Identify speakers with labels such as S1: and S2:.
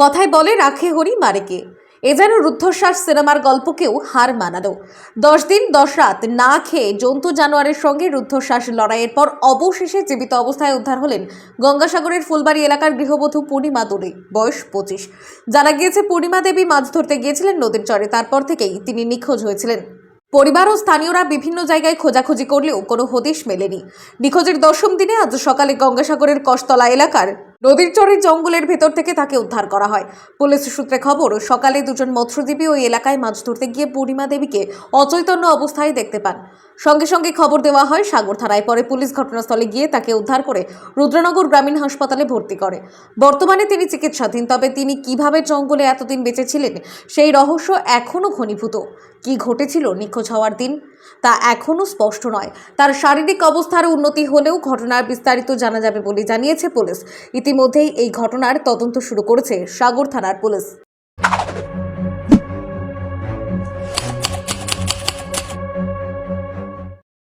S1: কথায় বলে রাখে হরি মারেকে। এ যেন রুদ্ধশ্বাস সিনেমার গল্পকেও হার মানালো। দশ দিন, দশ রাত না খেয়ে জন্তু জানোয়ারের সঙ্গে রুদ্ধশ্বাস লড়াইয়ের পর অবশেষে জীবিত অবস্থায় উদ্ধার হলেন গঙ্গাসাগরের ফুলবাড়ি এলাকার গৃহবধূ পূর্ণিমা দোলে, বয়স পঁচিশ। জানা গিয়েছে, পূর্ণিমা দেবী মাছ ধরতে গিয়েছিলেন নদীর চরে, তারপর থেকেই তিনি নিখোঁজ হয়েছিলেন। পরিবার ও স্থানীয়রা বিভিন্ন জায়গায় খোঁজাখুঁজি করলেও কোনো হদিশ মেলেনি। নিখোঁজের দশম দিনে আজ সকালে গঙ্গাসাগরের কষ্টলা এলাকার নদীর চরের জঙ্গলের ভেতর থেকে তাকে উদ্ধার করা হয়। পুলিশ সূত্রে খবর, সকালে দুজন মৎস্যজীবী ওই এলাকায় মাছ ধরতে গিয়ে পূর্ণিমা দেবীকে অচৈতন্য অবস্থায় দেখতে পান। সঙ্গে সঙ্গে খবর দেওয়া হয়, সাগর থানায় পরে পুলিশ ঘটনাস্থলে গিয়ে তাকে উদ্ধার করে রুদ্রনগর গ্রামীণ হাসপাতালে ভর্তি করে। বর্তমানে তিনি চিকিৎসাধীন, তবে তিনি কীভাবে জঙ্গলে এতদিন বেঁচেছিলেন সেই রহস্য এখনও ঘনীভূত। কি ঘটেছিল, নিখোঁজ হওয়ার দিন? তা এখনও স্পষ্ট নয়। তার শারীরিক অবস্থার উন্নতি হলেও ঘটনার বিস্তারিত জানা যাবে বলে জানিয়েছে পুলিশ। ইতিমধ্যেই এই ঘটনার তদন্ত শুরু করেছে সাগর থানার পুলিশ।